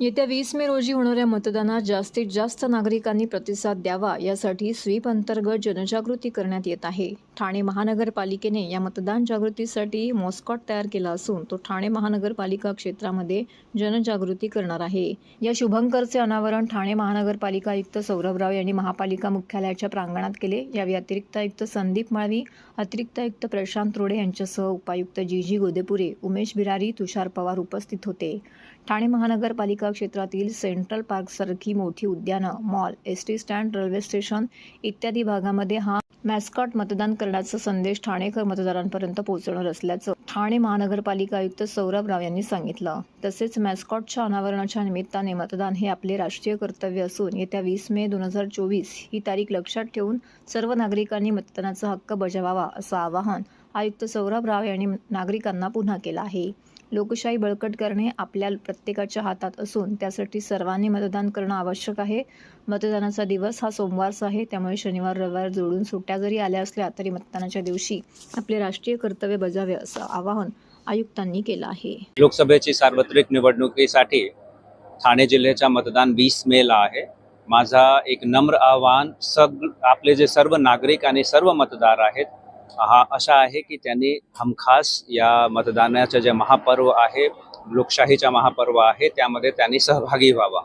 येत्या वीस मे रोजी होणाऱ्या मतदानात जास्तीत जास्त नागरिकांनी प्रतिसाद द्यावा यासाठी स्वीप अंतर्गत जनजागृती करण्यात येत आहे. ठाणे महानगरपालिकेने या मतदान जागृतीसाठी मॉस्कॉट तयार केला असून तो ठाणे महानगरपालिका क्षेत्रामध्ये जनजागृती करणार आहे. या शुभंकरचे अनावरण ठाणे महानगरपालिका आयुक्त सौरभ राव यांनी महापालिका मुख्यालयाच्या प्रांगणात केले. या अतिरिक्त आयुक्त संदीप माळवी अतिरिक्त आयुक्त प्रशांत रोडे यांच्यासह उपायुक्त जी जी गोदेपुरे उमेश बिरारी तुषार पवार उपस्थित होते. ठाणे महानगरपालिका क्षेत्रातील सेंट्रल पार्कसारखी मोठी उद्यानं mall S T stand railway station इत्यादी भागामध्ये हा मॅस्कॉट मतदान करण्याचा संदेश ठाणेकर मतदारांपर्यंत पोहोचवणार असल्याचं ठाणे महानगरपालिका आयुक्त सौरभ राव यांनी सांगितलं. तसेच मॅस्कॉटच्या अनावरणाच्या निमित्ताने मतदान हे आपले राष्ट्रीय कर्तव्य असून येत्या वीस मे दोन हजार चोवीस ही तारीख लक्षात ठेवून सर्व नागरिकांनी मतदानाचा हक्क बजावावा असं आवाहन आयुक्त सौरभ राव यांनी नागरिकांना पुन्हा केला आहे. लोकशाही बळकट करणे आपल्या प्रत्येकाच्या हातात असून त्यासाठी सर्वांनी मतदान करणं आवश्यक आहे. मतदानाचा दिवस हा सोमवारचा आहे. त्यामुळे शनिवार रविवार जोडून सुट्ट्या जरी आल्या असल्या तरी मतदानाच्या दिवशी आपले राष्ट्रीय कर्तव्य बजावे असं आवाहन आयुक्तांनी केलं आहे. लोकसभेची सार्वत्रिक निवडणुकीसाठी ठाणे जिल्ह्याचा मतदान वीस मेला आहे. माझा एक नम्र आव्हान सग आपले जे सर्व नागरिक आणि सर्व मतदार आहेत हा असा आहे की त्यांनी हमखास या मतदानाचं जे महापर्व आहे लोकशाहीचा महापर्व आहे त्यामध्ये त्यांनी सहभागी व्हावा.